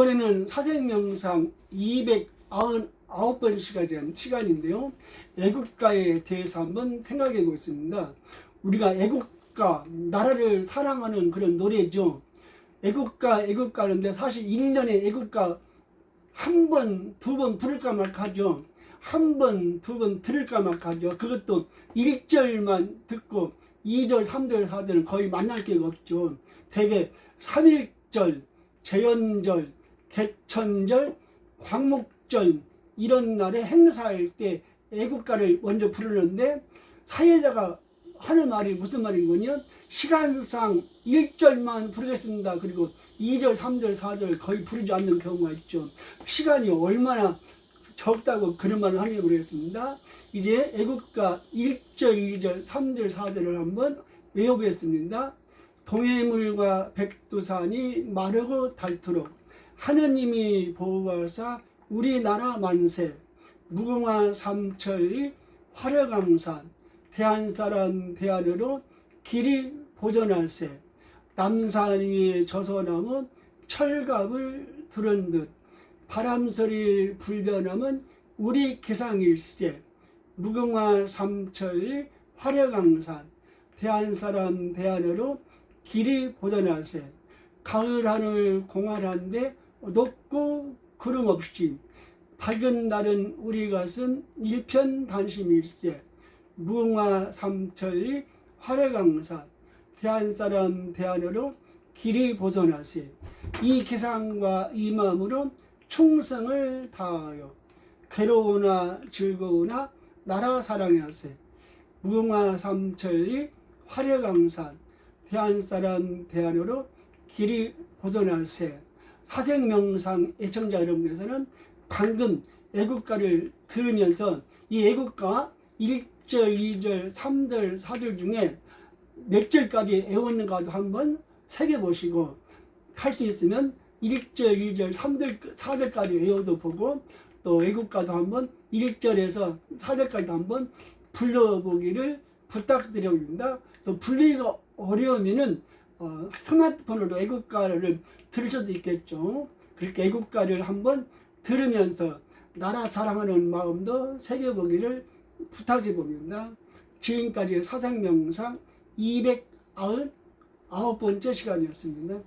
이번에는 사생명상 299번 시간 시간인데요. 애국가에 대해서 한번 생각해 보겠습니다. 우리가 애국가, 나라를 사랑하는 그런 노래죠. 애국가, 애국가는데 사실 1년에 애국가 한 번, 두 번 부를까 말까죠. 한 번, 두 번 들을까 말까죠. 그것도 1절만 듣고 2절, 3절, 4절은 거의 만날 게 없죠. 대개 3일절, 재연절, 개천절, 광목절 이런 날에 행사할 때 애국가를 먼저 부르는데 사회자가 하는 말이 무슨 말인군요. 시간상 1절만 부르겠습니다. 그리고 2절, 3절, 4절 거의 부르지 않는 경우가 있죠. 시간이 얼마나 적다고 그런 말을 하는지 모르겠습니다. 이제 애국가 1절, 2절, 3절, 4절을 한번 외워보겠습니다. 동해물과 백두산이 마르고 닳도록 하느님이 보호하사 우리나라 만세 무궁화 삼천리 화려강산 대한 사람 대안으로 길이 보존할세. 남산 위에 저서나무 철갑을 두른 듯 바람소리 불변함은 우리 기상일세. 무궁화 삼천리 화려강산 대한 사람 대안으로 길이 보존할세. 가을 하늘 공활한데 높고 구름 없이 밝은 날은 우리 것은 일편단심일세. 무궁화 삼천리 화려강산 대한사람 대안으로 길이 보존하세. 이 기상과 이 마음으로 충성을 다하여 괴로우나 즐거우나 나라 사랑하세. 무궁화 삼천리 화려강산 대한사람 대안으로 길이 보존할세 사생명상 애청자 여러분께서는 방금 애국가를 들으면서 이 애국가 1절, 2절, 3절, 4절 중에 몇 절까지 애웠는가도 한번 새겨보시고 할 수 있으면 1절, 2절, 3절, 4절까지 외워도 보고 또 애국가도 한번 1절에서 4절까지 한번 불러보기를 부탁드립니다. 또 불리기가 어려우면은 어, 스마트폰으로 애국가를 들을 수도 있겠죠. 그렇게 애국가를 한번 들으면서 나라 사랑하는 마음도 새겨보기를 부탁해 봅니다. 지금까지 사상명상 299번째 시간이었습니다.